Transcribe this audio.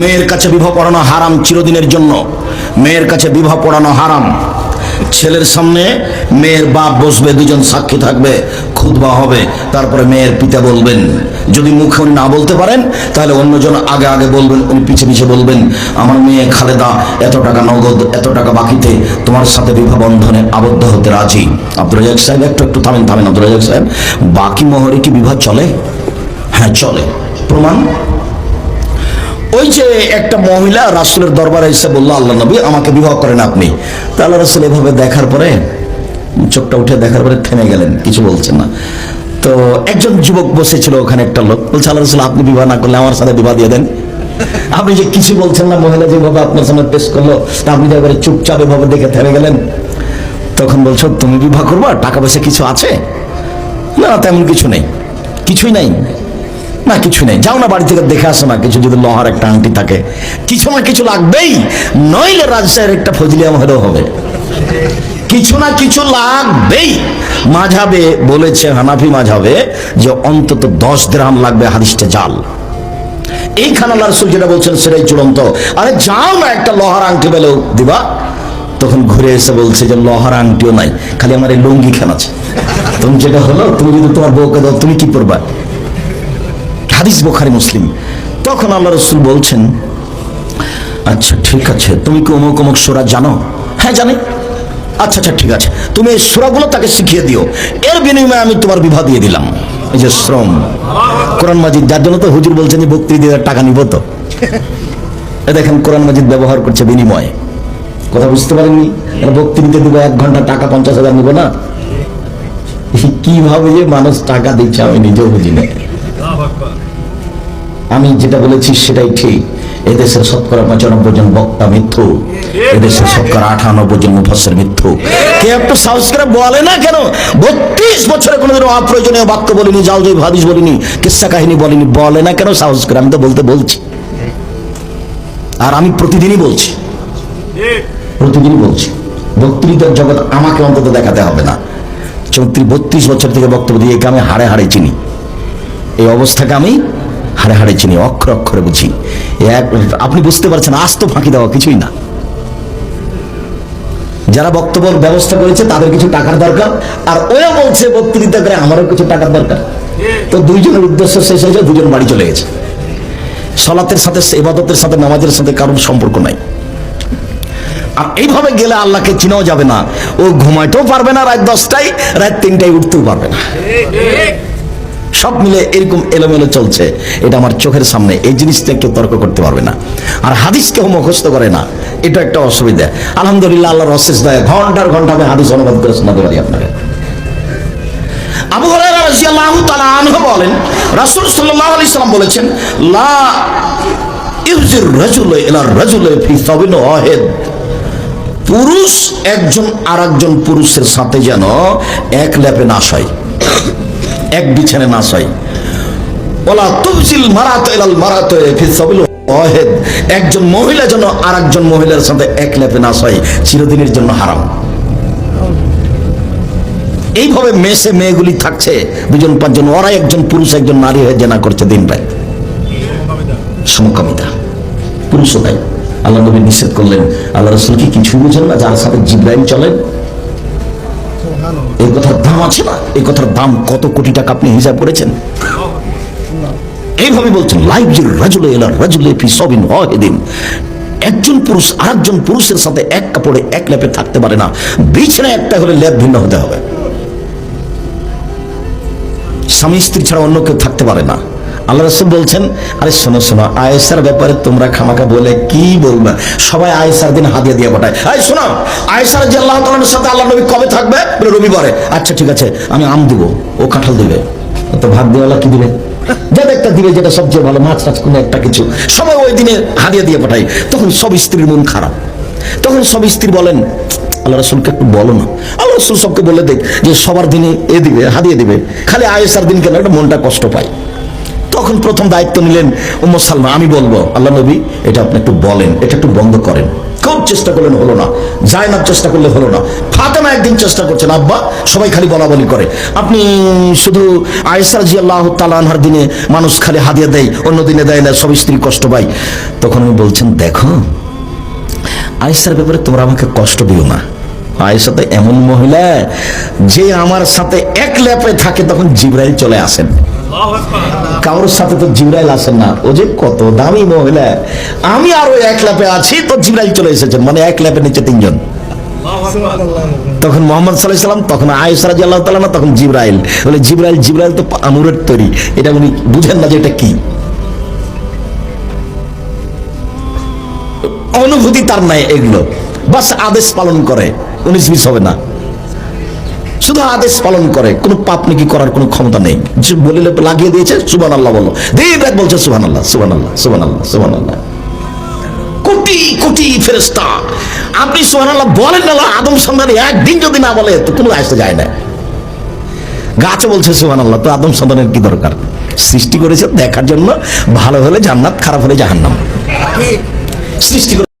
মেয়ের কাছে বিবাহ পড়ানো হারাম চিরদিনের জন্য। মেয়ের কাছে বিবাহ পড়ানো হারাম। ছেলের সামনে মেয়ের বাপ বসবে, দুজন সাক্ষী থাকবে খুদবা হবে। তারপরে মেয়ের পিতা বলবেন, যদি মুখে না বলতে পারেন, তাহলে অন্যজন আগে আগে বলবেন, উনি পিছে পিছে বলবেন, আমার মেয়ে খালেদা, এত টাকা নগদ, এত টাকা বাকিতে, তোমার সাথে বিবাহ বন্ধনে আবদ্ধ হতে রাজি। আব্দুল রাজাক সাহেব, একটু একটু থামেন থামেন আব্দুল রাজাক সাহেব। বাকি মোহরে কি বিবাহ চলে? হ্যাঁ চলে। প্রমাণ? ওই যে একটা মহিলা রাসুলের দরবারে এসে বলল, আল্লাহ নবী, আমাকে বিবাহ করেন আপনি। তা আল্লাহ রাসুল এভাবে দেখার পরে চোখটা উঠে দেখার পরে থেমে গেলেন, কিছু বলছেন না। তো একজন যুবক বসেছিল ওখানে একটা লোক, বলছে, আল্লাহ রাসুল, আপনি বিবাহ না করলে আমার সাথে বিবাহ দিয়ে দেন। আপনি যে কিছু বলছেন না, মহিলা যেভাবে আপনার সামনে পেশ করল, তা আপনি যে এবারে চুপচাপ এভাবে দেখে থেমে গেলেন, তখন বলছো, তুমি বিবাহ করবা? টাকা পয়সা কিছু আছে? না, তেমন কিছু নেই। কিছুই নাই? না, কিছু নেই। যাও না বাড়ি থেকে, দেখে আসো না, কিছু যদি লোহার একটা আংটি থাকে। কিছু না কিছু লাগবেই, নইলে রাজশাহীর একটা ফজলিয়াম হলেও হবে। কিছু না কিছু লাগবেই। মাঝাবে বলেছে হানাফি মাঝাবে যে অন্তত দশ গ্রাম লাগবে হাদিসটা জাল। এইখানে আল্লাহ রসুল যেটা বলছেন সেটাই চূড়ান্ত। আরে যাও না একটা লোহার আংটি পেলেও দিবা? তখন ঘুরে এসে বলছে যে লোহার আংটিও নাই, খালি আমার এই লুঙ্গি খান আছে তুমি যেটা হলো, তুমি যদি তোমার বউকে দাও, তুমি কি করবা হাদিস বোখারি মুসলিম। তখন আল্লাহ রসুল বলছেন আচ্ছা ঠিক আছে, তুমি কি অমুক অমুক সোরা জানো? হ্যাঁ জানি। আচ্ছা আচ্ছা ঠিক আছে, তুমি এই সোরাগুলো তাকে শিখিয়ে দিও। এর বিনিময়ে আমি তোমার বিবাহ দিয়ে দিলাম। এই যে শ্রম, কোরআন মাজিদ, যার জন্য তো হুজুর বলছেন যে বক্তৃ দিয়ে টাকা নিব তো। দেখেন, কোরআন মাজিদ ব্যবহার করছে বিনিময়ে। কথা বুঝতে পারেননি? এটা বক্তৃতা দিব এক ঘণ্টা টাকা, পঞ্চাশ হাজার নিব না? কীভাবে যে মানুষ টাকা দিচ্ছে, আমি নিজেও বুঝি না। আমি যেটা বলেছি সেটাই ঠিক। এদেশের শতকরা পঁচানব্বই জন বক্তা মিথ্যু এদেশের শতকরা আঠানব্বই জন মুফাসের মিথ্যু কে একটু সাহস করে বলে না কেন? বত্রিশ বছরে কোনোদিন অপ্রয়োজনীয় বাক্য বলিনি যাও যাই ভাবিস বলিনি কিস্সা কাহিনী বলিনি, বলে না কেন সাহস করে? আমি তো বলতে বলছি। আর আমি প্রতিদিনই বলছি। প্রতিদিনই বলছি। বক্তৃতার জগৎ আমাকে অন্তত দেখাতে হবে না। চৌত্রিশ, বত্রিশ বছর থেকে বক্তব্য দিয়ে আমি হাড়ে হাড়ে চিনি। এই অবস্থাকে আমি হাড়ে হাড়ে চিনি, অক্ষর অক্ষরে বুঝি। এক আপনি বুঝতে পারছেন, আস্ত ফাঁকি দেওয়া কিছুই না। যারা বক্তব্য ব্যবস্থা করেছে, তাদের কিছু টাকার দরকার। আর ওরা বলছে, বক্তৃতা করে আমারও কিছু টাকার দরকার। তো দুইজনের উদ্দেশ্য শেষ হয়েছে দুজন বাড়ি চলে গেছে। সলাতের সাথে, ইবাদতের সাথে, নামাজের সাথে কারোর সম্পর্ক নাই। আর এইভাবে গেলে আল্লাহকে চিনাও যাবে না। ও ঘুমাইতেও পারবে না, রাত দশটায়, রাত তিনটায় উঠতেও পারবে না। সব মিলে এরকম এলোমেলো চলছে। এটা আমার চোখের সামনে। এই জিনিসটা কেউ তর্ক করতে পারবে না। আর হাদিস কেউ মুখস্থ করে না। এটা একটা অসুবিধা। আলহামদুলিল্লাহ, আল্লাহর অশেষ দয়া। ঘণ্টার ঘণ্টা আমি হাদিস অনুবাদ করে শোনাতে পারি আপনাকে। আবু হুরায়রা রাদিয়াল্লাহু তাআলা আনহু বলেন, রাসূল সাল্লাল্লাহু আলাইহি সাল্লাম বলেছেন, লা ইউজির রাজুল ইলা রাজুল ফি সাবিন ওয়াহিদ। পুরুষ একজন আরেকজন পুরুষের সাথে যেন এক ল্যাপে না হয় এক বিছানে না হয়। ওলা তুবজিল মারাত ইলাল মারাত ফি সাবিল ওয়াহিদ। একজন মহিলা যেন আরেকজন মহিলার সাথে এক ল্যাপে না হয় চিরদিনের জন্য হারাম। এইভাবে মেসে মেয়েগুলি থাকছে, দুজন, পাঁচজন ওরা একজন পুরুষ, একজন নারী হয়ে জেনা করছে দিন রাত। সমকামিতা। পুরুষও তাই। আল্লাহ নবী নিষেধ করলেন, আল্লাহ রসুল কি কিছু বুঝেন না, যার সাথে জিব্রাইল চলেন এই কথার দাম আছে না? এই কথার দাম কত কোটি টাকা আপনি হিসাব করেছেন? এইভাবে বলছেন, লাইফ যে রাজুলে, এলা রাজুলে ফি সবিন ওয়াহিদিন। একজন পুরুষ আরেকজন পুরুষের সাথে এক কাপড়ে, এক ল্যাপে থাকতে পারে না। বিছানা একটা হলে ল্যাপ ভিন্ন হতে হবে। স্বামী স্ত্রী ছাড়া অন্য কেউ থাকতে পারে না। আল্লাহ রসুল বলছেন, আরে শোনো শোনো আয়েসার ব্যাপারে তোমরা খামাকা বলে কি বলবে? সবাই আয়েসার দিন হাদিয়া দিয়ে পাঠায়। এই শোনো আয়েসার যে আল্লাহ তালার সাথে আল্লাহ নবী কবে থাকবে? বলে রবিবারে আচ্ছা ঠিক আছে, আমি আম দিব, ও কাঁঠাল দিবে। তো ভাগ দিওয়ালা কি দিবে? যাতে একটা দিবে, যেটা সবচেয়ে ভালো, মাছ টাছ কোনো একটা কিছু। সবাই ওই দিনে হাদিয়া দিয়ে পাঠায়। তখন সব স্ত্রীর মন খারাপ। তখন সব স্ত্রী বলেন, আল্লাহ রসুলকে একটু বলো না। আল্লাহ রসুল সবকে বলে দেখ যে সবার দিনে এ দিবে, হাদিয়ে দিবে। খালি আয়েসার দিন কেন? একটা মনটা কষ্ট পায়। তখন প্রথম দায়িত্ব নিলেন উম্ম আমি বলব, আল্লাহ নবী, এটা আপনি একটু বলেন, এটা একটু বন্ধ করেন। খুব চেষ্টা করলেন হলো না জায়নাব চেষ্টা করলে হলো না। ফাতেমা একদিন চেষ্টা করছেন, আব্বা, সবাই খালি বলা বলি করে। আপনি শুধু আয়েসার জি আল্লাহ তালানহার দিনে মানুষ খালি হাদিয়া দেয়, অন্য দিনে দেয় না, সব স্ত্রী কষ্ট পায়। তখন আমি বলছেন, দেখো আয়েসার ব্যাপারে তোমরা আমাকে কষ্ট দিও না। আয়েশা তো এমন মহিলা, যে আমার সাথে এক ল্যাপে থাকে, তখন জিব্রাইল চলে আসেন। কারোর সাথে তো জিব্রাইল আসেন না। ও যে কত দামি মহিলা। আমি আরও এক ল্যাপে আছি তো জিব্রাইল চলে এসেছেন মানে এক ল্যাপের নিচে তিনজন। তখন মোহাম্মদ সাল্লাহ সাল্লাম তখন আয়েশা রাজি আল্লাহ তালা তখন জিব্রাইল। বলে জিব্রাইল জিব্রাইল তো আনুরের তৈরি। এটা উনি বুঝেন না যে এটা কি? অনুভূতি তার নাই এগুলো। বাস আদেশ পালন করে। উনিশ বিশ হবে না। শুধু আদেশ পালন করে কোনো পাপ নাকি করার কোনো ক্ষমতা নেই। যে বলিলে লাগিয়ে দিয়েছে সুবান আল্লাহ বলো দিন রাত বলছে সুবান আল্লাহ সুবান আল্লাহ সুবান আল্লাহ সুবান আল্লাহ কোটি কোটি ফেরেস্তা আপনি সুবান আল্লাহ বলেন না আদম সন্তানে একদিন যদি না বলে তো কোনো আসতে যায় না। গাছও বলছে সুবান আল্লাহ তো আদম সন্তানের কি দরকার? সৃষ্টি করেছে দেখার জন্য ভালো হলে জান্নাত খারাপ হলে জাহান্নাম। সৃষ্টি করে